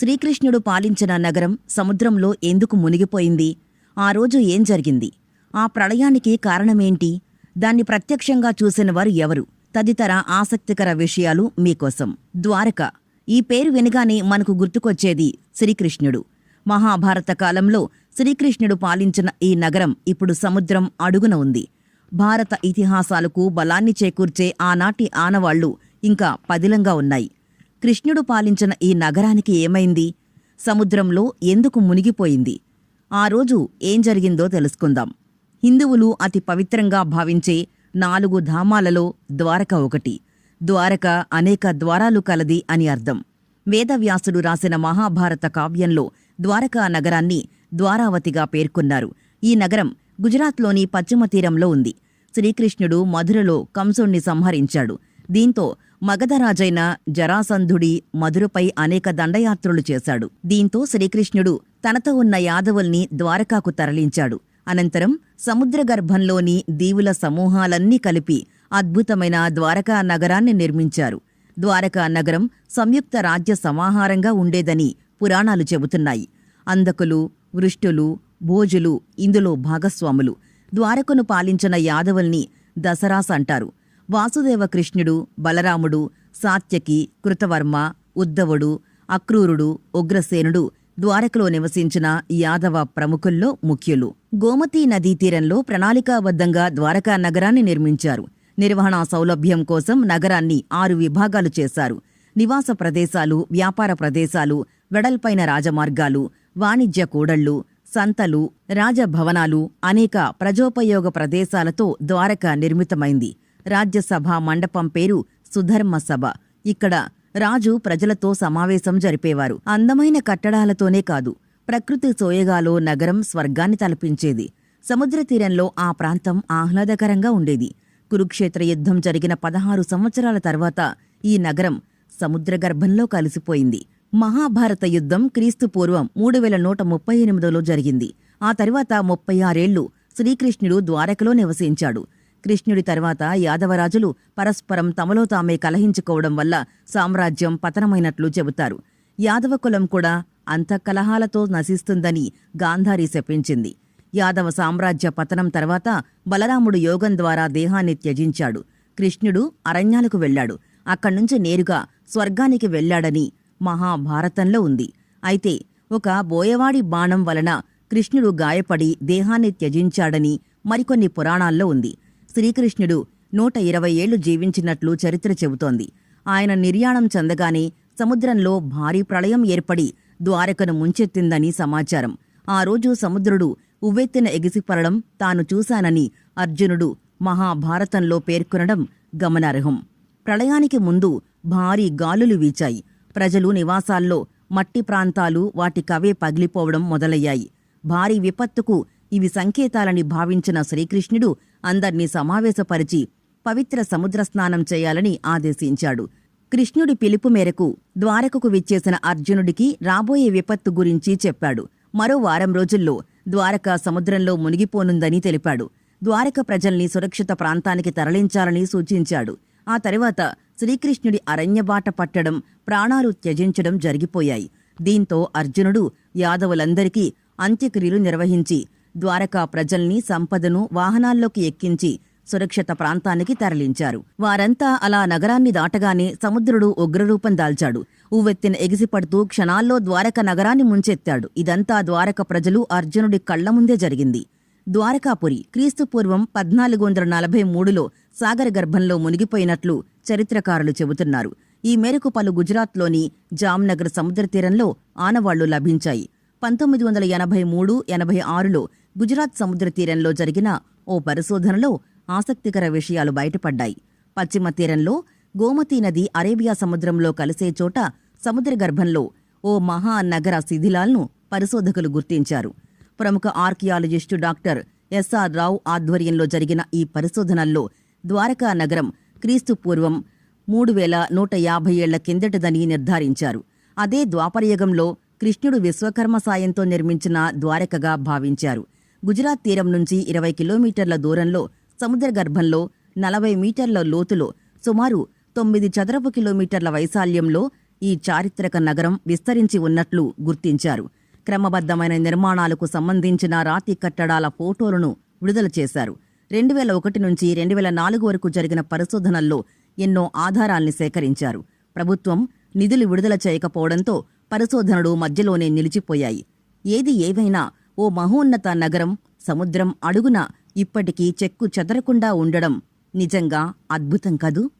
శ్రీకృష్ణుడు పాలించిన నగరం సముద్రంలో ఎందుకు మునిగిపోయింది? ఆ రోజు ఏం జరిగింది? ఆ ప్రళయానికి కారణమేంటి? దాన్ని ప్రత్యక్షంగా చూసినవారు ఎవరు? తదితర ఆసక్తికర విషయాలు మీకోసం. ద్వారక. ఈ పేరు వినగానే మనకు గుర్తుకొచ్చేది శ్రీకృష్ణుడు. మహాభారత కాలంలో శ్రీకృష్ణుడు పాలించిన ఈ నగరం ఇప్పుడు సముద్రం అడుగున ఉంది. భారత ఇతిహాసాలకు బలాన్ని చేకూర్చే ఆనాటి ఆనవాళ్ళు ఇంకా పదిలంగా ఉన్నాయి. కృష్ణుడు పాలించిన ఈ నగరానికి ఏమైంది? సముద్రంలో ఎందుకు మునిగిపోయింది? ఆ రోజు ఏం జరిగిందో తెలుసుకుందాం. హిందువులు అతి పవిత్రంగా భావించే నాలుగు ధామాలలో ద్వారక ఒకటి. ద్వారక అనేక ద్వారాలు కలది అని అర్థం. వేదవ్యాసుడు రాసిన మహాభారత కావ్యంలో ద్వారకా నగరాన్ని ద్వారావతిగా పేర్కొన్నారు. ఈ నగరం గుజరాత్లోని పశ్చిమ తీరంలో ఉంది. శ్రీకృష్ణుడు మధురలో కంసుణ్ణి సంహరించాడు. దీంతో మగధరాజైన జరాసంధుడి మధురపై అనేక దండయాత్రలు చేశాడు. దీంతో శ్రీకృష్ణుడు తనతో ఉన్న యాదవుల్ని ద్వారకాకు తరలించాడు. అనంతరం సముద్ర గర్భంలోని దీవుల సమూహాలన్నీ కలిపి అద్భుతమైన ద్వారకా నగరాన్ని నిర్మించారు. ద్వారకా నగరం సంయుక్త రాజ్య సమాహారంగా ఉండేదని పురాణాలు చెబుతున్నాయి. అందకులు వృష్టులు భోజులు ఇందులో భాగస్వాములు. ద్వారకను పాలించిన యాదవుల్ని దసరాస్ అంటారు వాసుదేవ కృష్ణుడు బలరాముడు సాత్యకి కృతవర్మ ఉద్ధవుడు అక్రూరుడు ఉగ్రసేనుడు ద్వారకలో నివసించిన యాదవ ప్రముఖుల్లో ముఖ్యులు. గోమతీ నదీ తీరంలో ప్రణాళికాబద్ధంగా ద్వారకా నగరాన్ని నిర్మించారు. నిర్వహణా సౌలభ్యం కోసం నగరాన్ని ఆరు విభాగాలు చేశారు. నివాస ప్రదేశాలు వ్యాపార ప్రదేశాలు వెడల్పైన రాజమార్గాలు వాణిజ్య కూడళ్ళు సంతలు రాజభవనాలు అనేక ప్రజోపయోగ ప్రదేశాలతో ద్వారక నిర్మితమైంది. రాజ్యసభ మండపం పేరు సుధర్మ సభ ఇక్కడ రాజు ప్రజలతో సమావేశం జరిపేవారు. అందమైన కట్టడాలతోనే కాదు ప్రకృతి సోయగాలో నగరం స్వర్గాన్ని తలపించేది. సముద్ర తీరంలో ఆ ప్రాంతం ఆహ్లాదకరంగా ఉండేది. కురుక్షేత్ర యుద్ధం జరిగిన పదహారు సంవత్సరాల తర్వాత ఈ నగరం సముద్ర గర్భంలో కలిసిపోయింది. మహాభారత యుద్ధం క్రీస్తు పూర్వం మూడు వేల నూట ముప్పై ఎనిమిదిలో జరిగింది. ఆ తర్వాత ముప్పై ఆరేళ్ళు శ్రీకృష్ణుడు ద్వారకలో నివసించాడు. కృష్ణుడి తర్వాత యాదవరాజులు పరస్పరం తమలో తామే కలహించుకోవడం వల్ల సామ్రాజ్యం పతనమైనట్లు చెబుతారు. యాదవ కులం కూడా అంతఃకలహాలతో నశిస్తుందని గాంధారి శపించింది. యాదవ సామ్రాజ్య పతనం తర్వాత బలరాముడు యోగం ద్వారా దేహాన్ని త్యజించాడు. కృష్ణుడు అరణ్యాలకు వెళ్ళాడు. అక్కడ్నుంచి నేరుగా స్వర్గానికి వెళ్ళాడని మహాభారతంలో ఉంది. అయితే ఒక బోయవాడి బాణం వలన కృష్ణుడు గాయపడి దేహాన్ని త్యజించాడని మరికొన్ని పురాణాల్లో ఉంది. శ్రీకృష్ణుడు నూట ఇరవై ఏళ్ళు జీవించినట్లు చరిత్ర చెబుతోంది. ఆయన నిర్యాణం చెందగానే సముద్రంలో భారీ ప్రళయం ఏర్పడి ద్వారకను ముంచెత్తిందని సమాచారం. ఆ రోజు సముద్రుడు ఉవ్వెత్తిన ఎగిసిపడడం తాను చూశానని అర్జునుడు మహాభారతంలో పేర్కొనడం గమనార్హం. ప్రళయానికి ముందు భారీ గాలులు వీచాయి. ప్రజలు నివాసాల్లో మట్టి ప్రాంతాలు వాటికవే పగిలిపోవడం మొదలయ్యాయి. భారీ విపత్తుకు ఇవి సంకేతాలని భావించిన శ్రీకృష్ణుడు అందర్నీ సమావేశపరిచి పవిత్ర సముద్ర స్నానం చేయాలని ఆదేశించాడు. కృష్ణుడి పిలుపు మేరకు ద్వారకకు విచ్చేసిన అర్జునుడికి రాబోయే విపత్తు గురించి చెప్పాడు. మరో వారం రోజుల్లో ద్వారక సముద్రంలో మునిగిపోనుందని తెలిపాడు. ద్వారక ప్రజల్ని సురక్షిత ప్రాంతానికి తరలించాలని సూచించాడు. ఆ తర్వాత శ్రీకృష్ణుడి అరణ్యబాట పట్టడం ప్రాణాలు త్యజించడం జరిగిపోయాయి. దీంతో అర్జునుడు యాదవులందరికీ అంత్యక్రియలు నిర్వహించి ద్వారకా ప్రజల్ని సంపదను వాహనాల్లోకి ఎక్కించి సురక్షిత ప్రాంతానికి తరలించారు. వారంతా అలా నగరాన్ని దాటగానే సముద్రుడు ఉగ్రరూపం దాల్చాడు. ఉవ్వెత్తిన ఎగిసిపడుతూ క్షణాల్లో ద్వారక నగరాన్ని ముంచెత్తాడు. ఇదంతా ద్వారక ప్రజలు అర్జునుడి కళ్ళ ముందే జరిగింది. ద్వారకాపురి క్రీస్తుపూర్వం పద్నాలుగు వందల నలభై మూడులో సాగర గర్భంలో మునిగిపోయినట్లు చరిత్రకారులు చెబుతున్నారు. ఈ మేరకు పలు గుజరాత్లోని జామ్నగర్ సముద్ర తీరంలో ఆనవాళ్ళు లభించాయి. పంతొమ్మిది వందల ఎనభై మూడు ఎనభై ఆరులో గుజరాత్ సముద్ర తీరంలో జరిగిన ఓ పరిశోధనలో ఆసక్తికర విషయాలు బయటపడ్డాయి. పశ్చిమ తీరంలో గోమతీ నది అరేబియా సముద్రంలో కలిసే చోట సముద్ర గర్భంలో ఓ మహానగర శిథిలాలను పరిశోధకులు గుర్తించారు. ప్రముఖ ఆర్కియాలజిస్టు డాక్టర్ ఎస్ఆర్ రావు ఆధ్వర్యంలో జరిగిన ఈ పరిశోధనల్లో ద్వారకా నగరం క్రీస్తు పూర్వం మూడు వేల నూట యాభై ఏళ్ళ కిందటదని నిర్ధారించారు. అదే ద్వాపరయుగంలో కృష్ణుడు విశ్వకర్మ సాయంతో నిర్మించిన ద్వారకగా భావించారు. గుజరాత్ తీరం నుంచి ఇరవై కిలోమీటర్ల దూరంలో సముద్ర గర్భంలో నలభై మీటర్ల లోతులో సుమారు తొమ్మిది చదరపు కిలోమీటర్ల వైశాల్యంలో ఈ చారిత్రక నగరం విస్తరించి ఉన్నట్లు గుర్తించారు. క్రమబద్ధమైన నిర్మాణాలకు సంబంధించిన రాతి కట్టడాల ఫోటోలను విడుదల చేశారు. రెండు వేల ఒకటి నుంచి రెండు వేల నాలుగు వరకు జరిగిన పరిశోధనల్లో ఎన్నో ఆధారాల్ని సేకరించారు. ప్రభుత్వం నిధులు విడుదల చేయకపోవడంతో పరిశోధనలు మధ్యలోనే నిలిచిపోయాయి. ఏది ఏవైనా ఓ మహోన్నత నగరం సముద్రం అడుగున ఇప్పటికీ చెక్కు చెదరకుండా ఉండడం నిజంగా అద్భుతం కదూ?